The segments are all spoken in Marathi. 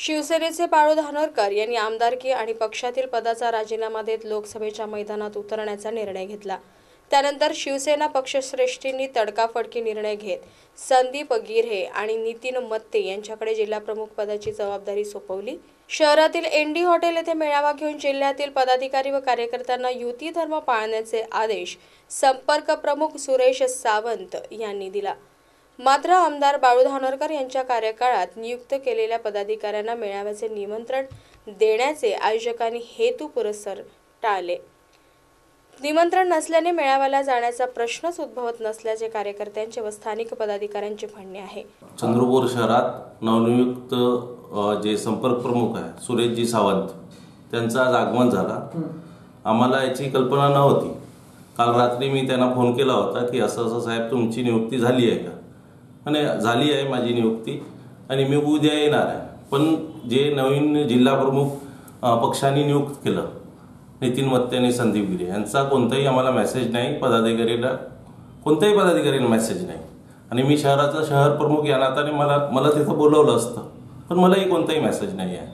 शिवसेनेचे बाळू धानोरकर यांनी आमदारकी आणि पक्षातील पदाचा राजीनामा देत लोकसभेच्या मैदानात उतरण्याचा निर्णय घेतला. त्यानंतर शिवसेना पक्षश्रेष्ठींनी तडकाफडकी निर्णय घेत संदीप गिर्हे आणि नितीन मत्ते यांच्याकडे जिल्हाप्रमुख पदाची जबाबदारी सोपवली. शहरातील एनडी हॉटेल येथे मेळावा घेऊन जिल्ह्यातील पदाधिकारी व कार्यकर्त्यांना युती धर्म पाळण्याचे आदेश संपर्क प्रमुख सुरेश सावंत यांनी दिला. मात्र आमदार बाळू धानोरकर यांच्या कार्यकाळात नियुक्त केलेल्या पदाधिकाऱ्यांना मेळाव्याचे निमंत्रण देण्याचे आयोजकांनी हेतू पुरस्सर टाळले. निमंत्रण नसल्याने मेळाव्याला जाण्याचा प्रश्नच उद्भवत नसल्याचे कार्यकर्त्यांचे व स्थानिक पदाधिकाऱ्यांचे म्हणणे आहे. चंद्रपूर शहरात नवनियुक्त जे संपर्क प्रमुख आहे सुरेशजी सावंत त्यांचं आज आगमन झाला. आम्हाला याची कल्पना नव्हती. काल रात्री मी त्यांना फोन केला होता की असं असं साहेब तुमची नियुक्ती झाली आहे का? आणि झाली आहे माझी नियुक्ती. आणि मी उद्या येणार आहे. पण जे नवीन जिल्हा प्रमुख पक्षाने नियुक्त केलं नितीन मत्ते आणि संदीप गिरे यांचा कोणताही आम्हाला मेसेज नाही पदाधिकारीला कोणत्याही पदाधिकारीला मेसेज नाही. आणि मी शहराचा शहर प्रमुख या नात्याने मला मला तिथं बोलवलं असतं. पण मलाही कोणताही मेसेज नाही आहे.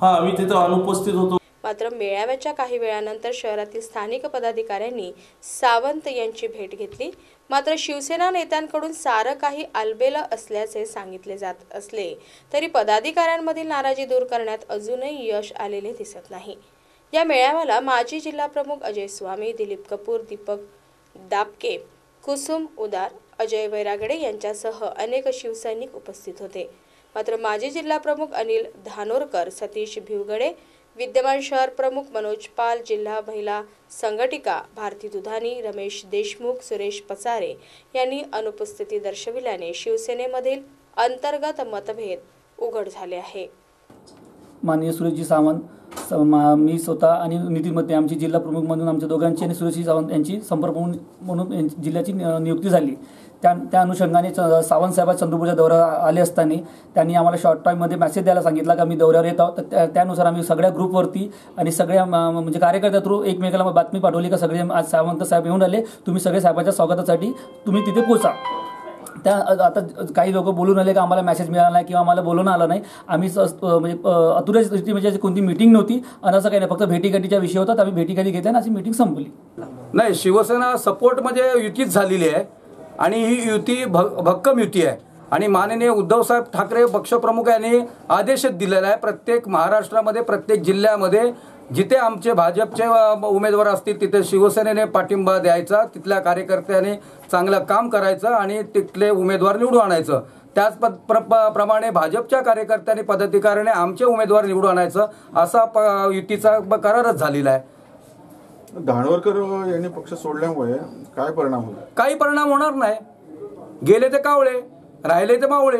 हां मी तिथं अनुपस्थित होतो. मात्र मेळाव्याच्या काही वेळानंतर शहरातील स्थानिक पदाधिकाऱ्यांनी सावंत यांची भेट घेतली. मात्र शिवसेना नेत्यांकडून सारं काही आलबेलं असल्याचे सांगितले जात असले तरी पदाधिकाऱ्यांमधील नाराजी दूर करण्यात अजूनही यश आलेले दिसत नाही. या मेळाव्याला माजी जिल्हाप्रमुख अजय स्वामी दिलीप कपूर दीपक दापके कुसुम उदार अजय वैरागडे यांच्यासह अनेक शिवसैनिक उपस्थित होते. मात्र माजी जिल्हाप्रमुख अनिल धानोरकर सतीश भिवगडे विद्यमान शहर प्रमुख मनोज पाल जिल्हा महिला संघटिका भारती दुधानी रमेश देशमुख सुरेश पसारे यांनी अनुपस्थिती दर्शविल्याने शिवसेनेमधील अंतर्गत मतभेद उघड झाले आहे. माननीय सुरेशजी सावंत स- मा- मी स्वतः आणि नितीन मते आमची जिल्हा प्रमुख म्हणून आमच्या दोघांची आणि सुरेशजी सावंत यांची संपर्क म्हणून म्हणून जिल्ह्याची नियुक्ती झाली. त्या त्या अनुषंगाने च- सावंत साहेब चंद्रपूरच्या दौऱ्यावर आले असताना त्यांनी आम्हाला शॉर्ट टाईममध्ये मेसेज द्यायला सांगितला का मी दौऱ्यावर येत. आहोत तर त्या- त्यानुसार आम्ही सगळ्या ग्रुपवरती आणि सगळ्या म्हणजे कार्यकर्त्या थ्रू एकमेकाला बातमी पाठवली का सगळे आज सावंत साहेब येऊन आले. तुम्ही सगळे साहेबाच्या स्वागतासाठी तुम्ही तिथे पोचा त्या आता काही लोक बोलून आले का आम्हाला मेसेज मिळाला नाही किंवा आम्हाला बोलून आलं नाही. आम्ही म्हणजे अ, स्थिती म्हणजे कोणती मिटिंग नव्हती आणि असं काही नाही. फक्त भेटीगाठीचा विषय होता. आम्ही भेटीगाठी घेतल्या आणि अशी मिटिंग संपली. नाही शिवसेना सपोर्ट म्हणजे युतीच झालेली आहे. आणि ही युती भ भक्कम युती आहे. आणि माननीय उद्धवसाहेब ठाकरे पक्षप्रमुख यांनी आदेशच दिलेला आहे प्रत्येक महाराष्ट्रामध्ये प्रत्येक जिल्ह्यामध्ये. जिथे आमचे भाजपचे उमेदवार असतील तिथे शिवसेनेने पाठिंबा द्यायचा तिथल्या कार्यकर्त्याने चांगलं काम करायचं आणि तिथले उमेदवार निवडून आणायचं. त्याच पद प्र प- प्रमाणे भाजपच्या कार्यकर्त्यांनी पदाधिकाऱ्याने आमचे उमेदवार निवडून आणायचं असा प युतीचा ब- करारच झालेला आहे. धानवरकर यांनी पक्ष सोडल्यामुळे काय परिणाम होईल? काही परिणाम होणार नाही. गेले ते कावळे राहिले ते मावळे